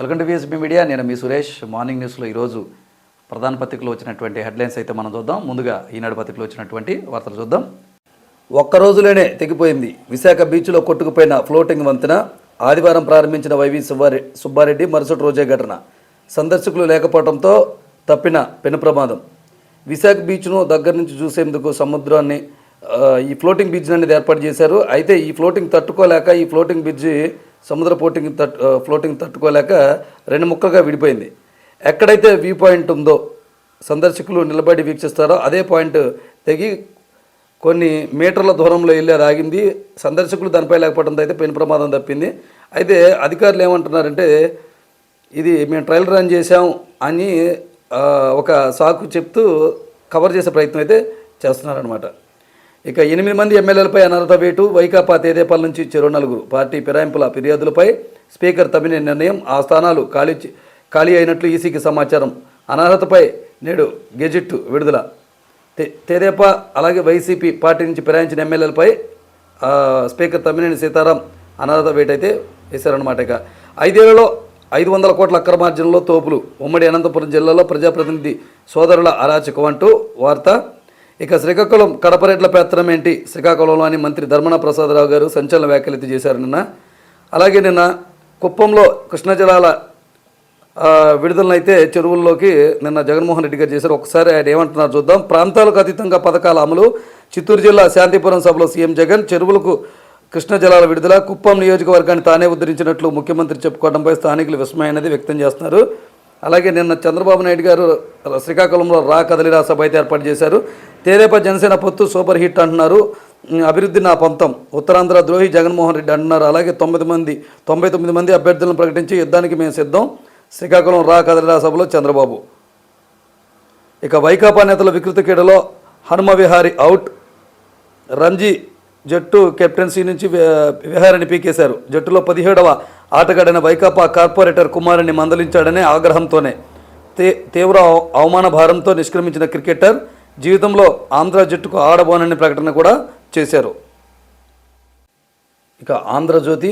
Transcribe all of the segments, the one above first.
Welcome to విఎస్బీ media నేను మీ Suresh. Morning న్యూస్లో ఈరోజు ప్రధాన పత్రికలో వచ్చినటువంటి హెడ్లైన్స్ అయితే మనం చూద్దాం. ముందుగా ఈనాడు పత్రికలో వచ్చినటువంటి వార్తలు చూద్దాం. ఒక్క రోజులోనే తెగిపోయింది. విశాఖ బీచ్లో కొట్టుకుపోయిన ఫ్లోటింగ్ వంతెన ఆదివారం ప్రారంభించిన వైవి సుబ్బారె సుబ్బారెడ్డి మరుసటి రోజే ఘటన. సందర్శకులు లేకపోవడంతో తప్పిన పెను ప్రమాదం. విశాఖ బీచ్ను దగ్గర నుంచి చూసేందుకు సముద్రాన్ని ఈ ఫ్లోటింగ్ బ్రిడ్జ్ అనేది ఏర్పాటు చేశారు. అయితే ఈ ఫ్లోటింగ్ తట్టుకోలేక ఈ ఫ్లోటింగ్ బ్రిడ్జి సముద్ర పోటింగ్ తట్ ఫ్లోటింగ్ తట్టుకోలేక రెండు ముక్కలుగా విడిపోయింది. ఎక్కడైతే వ్యూ పాయింట్ ఉందో సందర్శకులు నిలబడి వీక్షిస్తారో అదే పాయింట్ తెగి కొన్ని మీటర్ల దూరంలో వెళ్ళి అది ఆగింది. సందర్శకులు దానిపై లేకపోవడంతో అయితే పెను ప్రమాదం తప్పింది. అయితే అధికారులు ఏమంటున్నారంటే ఇది మేము ట్రయల్ రన్ చేసాం అని ఒక సాకు చెప్తూ కవర్ చేసే ప్రయత్నం అయితే చేస్తున్నారనమాట ఇక ఎనిమిది మంది ఎమ్మెల్యేలపై అనర్హత వేటు వైకాపా తేదేపాల నుంచి చెరో నలుగురు. పార్టీ ఫిరాయింపుల ఫిర్యాదులపై స్పీకర్ తమ్మిన నిర్ణయం ఆ స్థానాలు ఖాళీ ఖాళీ అయినట్లు ఈసీకి సమాచారం. అనర్హతపై నేడు గెజిట్ విడుదల. తే- అలాగే వైసీపీ పార్టీ నుంచి ఫిరాయించిన ఎమ్మెల్యేలపై స్పీకర్ తమ్మినేని సీతారాం అనర్హత వేటు అయితే వేశారనమాట ఇక. ఐదేళ్ళలో ఐదు వందల కోట్ల అక్రమార్జనలో తోపులు ఉమ్మడి అనంతపురం జిల్లాలో ప్రజాప్రతినిధి సోదరుల అరాచకం అంటూ వార్త ఇక శ్రీకాకుళం కడప రెడ్ల పెత్తనం ఏంటి? శ్రీకాకుళంలోని మంత్రి ధర్మన ప్రసాదరావు గారు సంచలన వ్యాఖ్యలు చేశారు నిన్న. అలాగే నిన్న కుప్పంలో కృష్ణా జలాల విడుదలనైతే చెరువుల్లోకి నిన్న జగన్మోహన్ రెడ్డి గారు చేశారు. ఒకసారి ఆయన ఏమంటున్నారు చూద్దాం. ప్రాంతాలకు అతీతంగా పథకాల అమలు చిత్తూరు జిల్లా శాంతిపురం సభలో సీఎం జగన్ చెరువులకు కృష్ణ జలాల విడుదల కుప్పం నియోజకవర్గాన్ని తానే ఉద్ధరించినట్లు ముఖ్యమంత్రి చెప్పుకోవడంపై స్థానికులు విస్మయం వ్యక్తం చేస్తున్నారు. అలాగే నిన్న చంద్రబాబు నాయుడు గారు శ్రీకాకుళంలో రా కదలిరా సభ అయితే ఏర్పాటు చేశారు. తేరేప జనసేన పొత్తు సూపర్ హిట్ అంటున్నారు. అభివృద్ధి నా పంతం. ఉత్తరాంధ్ర ద్రోహి జగన్మోహన్ రెడ్డి అంటున్నారు. అలాగే తొమ్మిది మంది తొంభై తొమ్మిది మంది అభ్యర్థులను ప్రకటించి యుద్ధానికి మేము సిద్ధం. శ్రీకాకుళం రా కదలిరా సభలో చంద్రబాబు. ఇక వైకాపా నేతల వికృత క్రీడలో హనుమ విహారి అవుట్. రంజీ జట్టు కెప్టెన్సీ నుంచి విహారిని పీకేశారు. జట్టులో పదిహేడవ ఆటగాడైన వైకాపా కార్పొరేటర్ కుమారుని మందలించాడనే ఆగ్రహంతోనే తే తీవ్ర అవ- అవమాన భారంతో నిష్క్రమించిన క్రికెటర్ జీవితంలో ఆంధ్ర జట్టుకు ఆడబోనని ప్రకటన కూడా చేశారు. ఇక ఆంధ్రజ్యోతి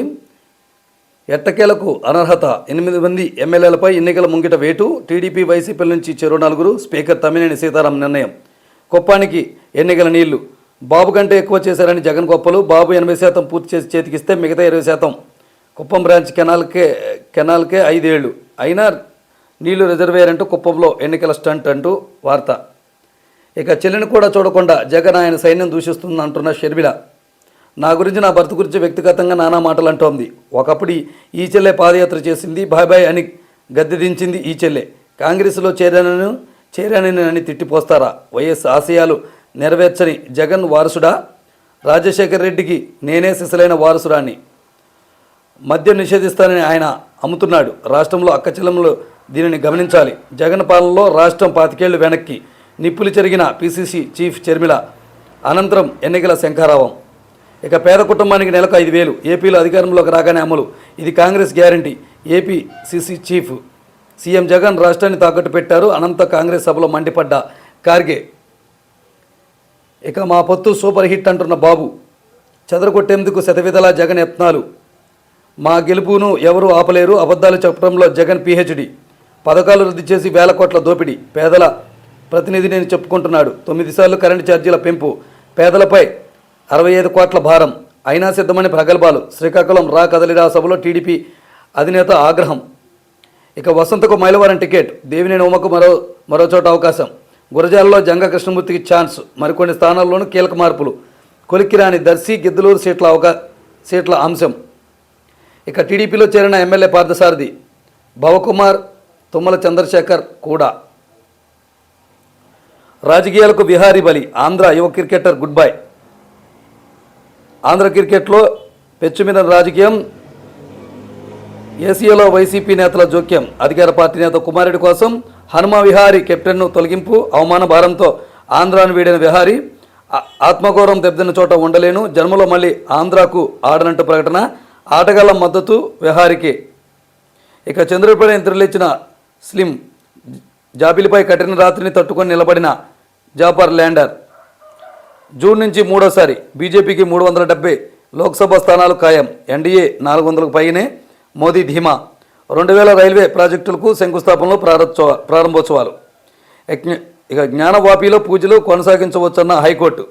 ఎట్టకేలకు అనర్హత? ఎనిమిది మంది ఎమ్మెల్యేలపై ఎన్నికల ముంగిట వేటు టీడీపీ వైసీపీల నుంచి చెరో నలుగురు స్పీకర్ తమ్మినేని సీతారాం నిర్ణయం. కుప్పానికి ఎన్నికల నీళ్ళు. బాబు కంటే ఎక్కువ చేశారని జగన్ గొప్పలు. బాబు ఎనభై శాతం పూర్తి చేసి చేతికిస్తే మిగతా ఇరవై శాతం. కుప్పం బ్రాంచ్ కెనాల్కే కెనాల్కే ఐదేళ్ళు. అయినా నీళ్ళు రిజర్వేయర్ అంటూ కుప్పంలో ఎన్నికల స్టంట్ అంటూ వార్త. ఇక చెల్లిని కూడా చూడకుండా జగన్ ఆయన సైన్యం దూషిస్తుంది అంటున్న షర్మిల. నా గురించి నా భర్త గురించి వ్యక్తిగతంగా నానా మాటలు అంటోంది ఒకప్పుడు ఈ- చెల్లె పాదయాత్ర చేసింది బాయ్ బాయ్ అని గద్దె దించింది ఈ చెల్లె. కాంగ్రెస్లో చేరానని చేరానని అని తిట్టిపోస్తారా? వైఎస్ ఆశయాలు నెరవేర్చని జగన్ వారసుడా? రాజశేఖర్ రెడ్డికి నేనే సిసలైన వారసురాని మద్యం నిషేధిస్తానని ఆయన అమ్ముతున్నాడు. రాష్ట్రంలో అక్కచెల్లెములు దీనిని గమనించాలి. జగన్ పాలనలో రాష్ట్రం పాతికేళ్ళు వెనక్కి. నిప్పులు చెరిగిన పిసిసి చీఫ్ చర్మిల అనంతరం ఎన్నికల శంఖారావం. ఇక పేద కుటుంబానికి నెలకు ఐదు వేలు. ఏపీలో అధికారంలోకి రాగానే అమలు. ఇది Congress guarantee. AP CC chief CM Jagan రాష్ట్రాన్ని తాకట్టు పెట్టారు. అనంత కాంగ్రెస్ సభలో మండిపడ్డ కార్గే. ఇక మా పొత్తు సూపర్ హిట్ అంటున్న బాబు. చెదరగొట్టేందుకు శతవిధలా జగన్ యత్నాలు. మా గెలుపును ఎవరూ ఆపలేరు. అబద్ధాలు చెప్పడంలో జగన్ పిహెచ్డి. పథకాలు రద్దు చేసి వేల కోట్ల దోపిడీ. పేదల ప్రతినిధి నేను చెప్పుకుంటున్నాడు. తొమ్మిది సార్లు కరెంటు ఛార్జీల పెంపు. పేదలపై అరవై ఐదు కోట్ల భారం. అయినా సిద్ధమని ప్రగల్భాలు. శ్రీకాకుళం రా కదలిరా సభలో టీడీపీ అధినేత ఆగ్రహం. ఇక వసంతకు మైలవరం టికెట్. దేవినేని ఉమకు మరో మరో చోట అవకాశం. గురజాలలో జంగ కృష్ణమూర్తికి ఛాన్స్. మరికొన్ని స్థానాల్లోనూ కీలక మార్పులు. కొలిక్కిరాని దర్శి గిద్దలూరు సీట్ల అవకా సీట్ల అంశం. ఇక టీడీపీలో చేరిన ఎమ్మెల్యే పార్థసారథి. భవకుమార్ తుమ్మల చంద్రశేఖర్ కూడా. రాజకీయాలకు విహారీ బలి. ఆంధ్ర యువ క్రికెటర్ గుడ్ బై. ఆంధ్ర క్రికెట్లో పెచ్చుమిన రాజకీయం ఏసీఏలో వైసీపీ నేతల జోక్యం. అధికార పార్టీ నేత కుమారెడ్డి కోసం హనుమ విహారీ కెప్టెన్ను తొలగింపు అవమాన భారంతో ఆంధ్రాను వీడిన విహారీ. ఆత్మగౌరవం దెబ్బతిన్న చోట ఉండలేను. జన్మలో మళ్ళీ ఆంధ్రాకు ఆడనంటూ ప్రకటన ఆటగాళ్ళ మద్దతు విహారీకి. ఇక చంద్రుడిపై నిద్రలేచిన స్లిమ్ జాబిలిపై కఠిన రాత్రిని తట్టుకొని నిలబడిన జాపర్ ల్యాండర్. జూన్ నుంచి మూడోసారి బీజేపీకి మూడు వందల డెబ్బై లోక్సభ స్థానాలు ఖాయం. ఎన్డీఏ నాలుగు వందలకు పైనే మోదీ ధీమా. రెండు వేల రైల్వే ప్రాజెక్టులకు శంకుస్థాపనలు ప్రారంభోత్సవ ప్రారంభోత్సవాలు. ఇక జ్ఞానవాపిలో పూజలు కొనసాగించవచ్చన్న హైకోర్టు.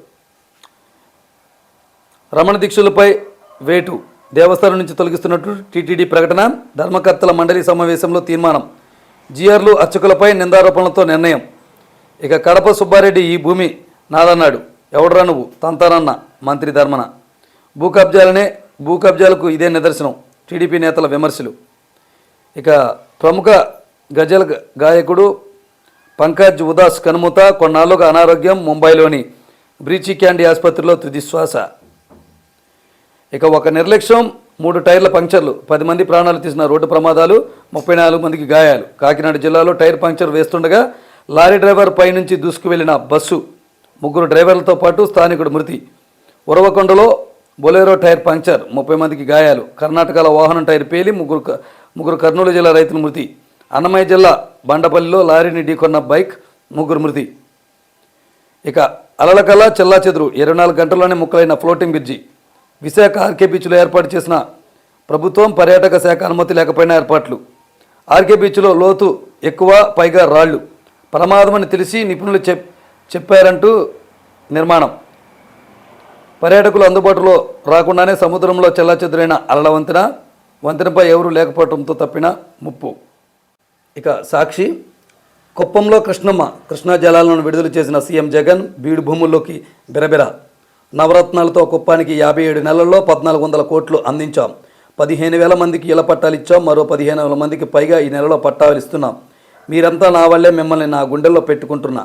రమణ దీక్షలపై వేటు. దేవస్థానం నుంచి తొలగిస్తున్నట్టు టీటీడీ ప్రకటన. ధర్మకర్తల మండలి సమావేశంలో తీర్మానం. జిఆర్లు అర్చకులపై నిందారోపణలతో నిర్ణయం. ఇక కడప సుబ్బారెడ్డి ఈ భూమి నాదన్నాడు. ఎవడరా నువ్వు? తంతానన్న మంత్రి ధర్మన. భూ కబ్జాలనే భూ కబ్జాలకు ఇదే నిదర్శనం. టీడీపీ నేతల విమర్శలు. ఇక ప్రముఖ గజల్ గాయకుడు పంకజ్ ఉదాస్ కనుమూత కొన్నాళ్ళుగా అనారోగ్యం ముంబైలోని బ్రీచి క్యాండీ ఆసుపత్రిలో తుది శ్వాస. ఇక ఒక నిర్లక్ష్యం మూడు టైర్ల పంక్చర్లు పది మంది ప్రాణాలు తీసిన రోడ్డు ప్రమాదాలు ముప్పై నాలుగు మందికి గాయాలు. కాకినాడ జిల్లాలో టైర్ పంక్చర్ వేస్తుండగా లారీ డ్రైవర్ పై నుంచి దూసుకువెళ్ళిన బస్సు. ముగ్గురు డ్రైవర్లతో పాటు స్థానికుడు మృతి. ఉరవకొండలో బొలేరో టైర్ పంక్చర్ ముప్పై మందికి గాయాలు. కర్ణాటకలో వాహనం టైర్ పేలి ముగ్గురు ముగ్గురు కర్నూలు జిల్లా రైతుల మృతి. అన్నమయ్య జిల్లా బండపల్లిలో లారీని ఢీకొన్న బైక్ ముగ్గురు మృతి. ఇక అలలకల చెల్లా చెదురు ఇరవై నాలుగు గంటల్లోనే ముక్కలైన ఫ్లోటింగ్ బ్రిడ్జి. విశాఖ ఆర్కే బీచ్లో ఏర్పాటు చేసిన ప్రభుత్వం పర్యాటక శాఖ అనుమతి లేకపోయినా ఏర్పాట్లు. ఆర్కే బీచ్లో లోతు ఎక్కువ పైగా రాళ్ళు ప్రమాదమని తెలిసి నిపుణులు చెప్ చెప్పారంటూ నిర్మాణం. పర్యాటకులు అందుబాటులో రాకుండానే సముద్రంలో చెల్లాచెదురైన అలల వంతెన వంతెనపై ఎవరూ లేకపోవడంతో తప్పిన ముప్పు. ఇక సాక్షి కుప్పంలో కృష్ణమ్మ కృష్ణా జలాలను విడుదల చేసిన సీఎం జగన్ బీడు భూముల్లోకి బిరబిర. నవరత్నాలతో కుప్పానికి యాభై ఏడు నెలల్లో పద్నాలుగు వందల కోట్లు అందించాం. పదిహేను వేల మందికి ఇళ్ళ పట్టాలు ఇచ్చాం. మరో పదిహేను వేల మందికి పైగా ఈ నెలలో పట్టాలు ఇస్తున్నాం. మీరంతా నా వల్లే మిమ్మల్ని నా గుండెల్లో పెట్టుకుంటున్నా.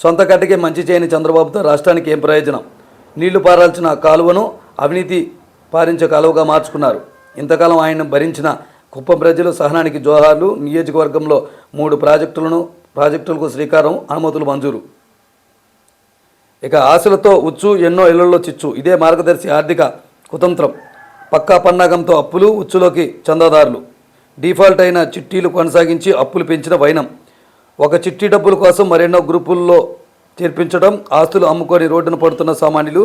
సొంత కట్టకి మంచి చేయని చంద్రబాబుతో రాష్ట్రానికి ఏం ప్రయోజనం? నీళ్ళు పారాల్సిన కాలువను అవినీతి పారించే కాలువగా మార్చుకున్నారు. ఇంతకాలం ఆయన్ను భరించిన కుప్పం ప్రజలు సహనానికి జోహార్లు నియోజకవర్గంలో మూడు ప్రాజెక్టులను ప్రాజెక్టులకు శ్రీకారం అనుమతులు మంజూరు. ఇక ఆశలతో ఉచ్చు ఎన్నో ఇళ్ళలో చిచ్చు. ఇదే మార్గదర్శి ఆర్థిక కుతంత్రం. పక్కా పన్నాగంతో అప్పులు ఉచ్చులోకి చందాదారులు. డిఫాల్ట్ అయిన చిట్టీలు కొనసాగించి అప్పులు పెంచిన వైనం. ఒక చిట్టి డబ్బుల కోసం మరెన్నో గ్రూపుల్లో చేర్పించడం ఆస్తులు అమ్ముకొని రోడ్డున పడుతున్న సామాన్యులు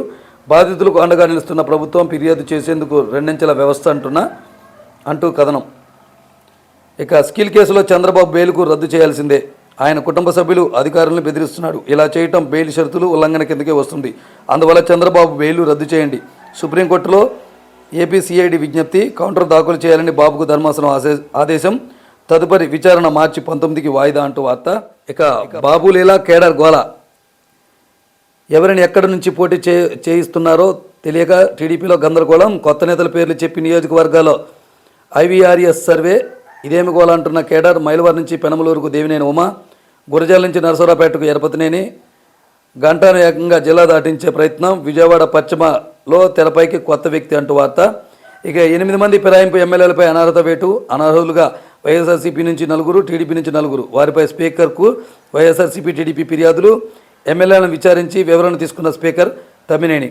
బాధితులకు అండగా నిలుస్తున్న ప్రభుత్వం ఫిర్యాదు చేసేందుకు రెండంచెల వ్యవస్థ అంటున్న అంటూ కథనం. ఇక స్కిల్ కేసులో చంద్రబాబు బెయిల్కు రద్దు చేయాల్సిందే. ఆయన కుటుంబ సభ్యులు అధికారులను బెదిరిస్తున్నాడు. ఇలా చేయటం బెయిల్ షరతులు ఉల్లంఘన కిందకే వస్తుంది. అందువల్ల చంద్రబాబు బెయిల్ రద్దు చేయండి. సుప్రీంకోర్టులో ఏపీసీఐడి విజ్ఞప్తి కౌంటర్ దాఖలు చేయాలని బాబుకు ధర్మాసనం ఆదేశం. తదుపరి విచారణ మార్చి పంతొమ్మిదికి వాయిదా అంటూ వార్త. ఇక బాబు లీలా కేడర్ గోల ఎవరిని ఎక్కడి నుంచి పోటీ చే చేయిస్తున్నారో తెలియక టీడీపీలో గందరగోళం. కొత్త నేతల పేర్లు చెప్పి నియోజకవర్గాల్లో ఐవీఆర్ఎస్ సర్వే. ఇదేమి గోళ అంటున్న కేడర్? మైలవారి నుంచి పెనమలూరుకు దేవినేని ఉమ. గురజాల నుంచి నరసరావుపేటకు ఎరపతినేని గంటాను ఏకంగా జిల్లా దాటించే ప్రయత్నం. విజయవాడ పశ్చిమలో తెరపైకి కొత్త వ్యక్తి అంటూ వార్త. ఇక ఎనిమిది మంది ఫిరాయింపు ఎమ్మెల్యేలపై అనర్హత వేటు. అనర్హులుగా వైఎస్ఆర్సీపీ నుంచి నలుగురు టీడీపీ నుంచి నలుగురు. వారిపై స్పీకర్కు వైఎస్ఆర్సీపీ టీడీపీ ఫిర్యాదులు. ఎమ్మెల్యేలను విచారించి వివరణ తీసుకున్న స్పీకర్ తమ్మినేని.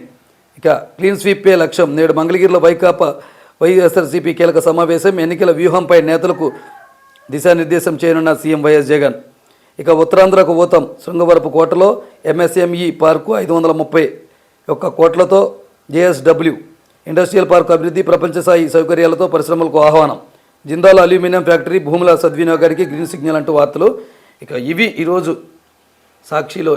ఇక క్లీన్ స్వీప్పే లక్ష్యం. నేడు మంగళగిరిలో వైకాపా వైఎస్ఆర్సీపీ కీలక సమావేశం. ఎన్నికల వ్యూహంపై నేతలకు దిశానిర్దేశం చేయనున్న సీఎం వైఎస్ జగన్. ఇక ఉత్తరాంధ్రకు పోతాం. శృంగవరపు కోటలో ఎంఎస్ఎంఈ పార్కు ఐదు వందల ముప్పై ఒక్క కోట్లతో జేఎస్డబ్ల్యూ ఇండస్ట్రియల్ పార్క్ అభివృద్ధి ప్రపంచ స్థాయి సౌకర్యాలతో పరిశ్రమలకు ఆహ్వానం. జిందాల్ అల్యూమినియం ఫ్యాక్టరీ భూముల సద్వినియోగానికి గ్రీన్ సిగ్నల్ అంటూ వార్తలు. ఇక ఇవి ఈరోజు సాక్షిలో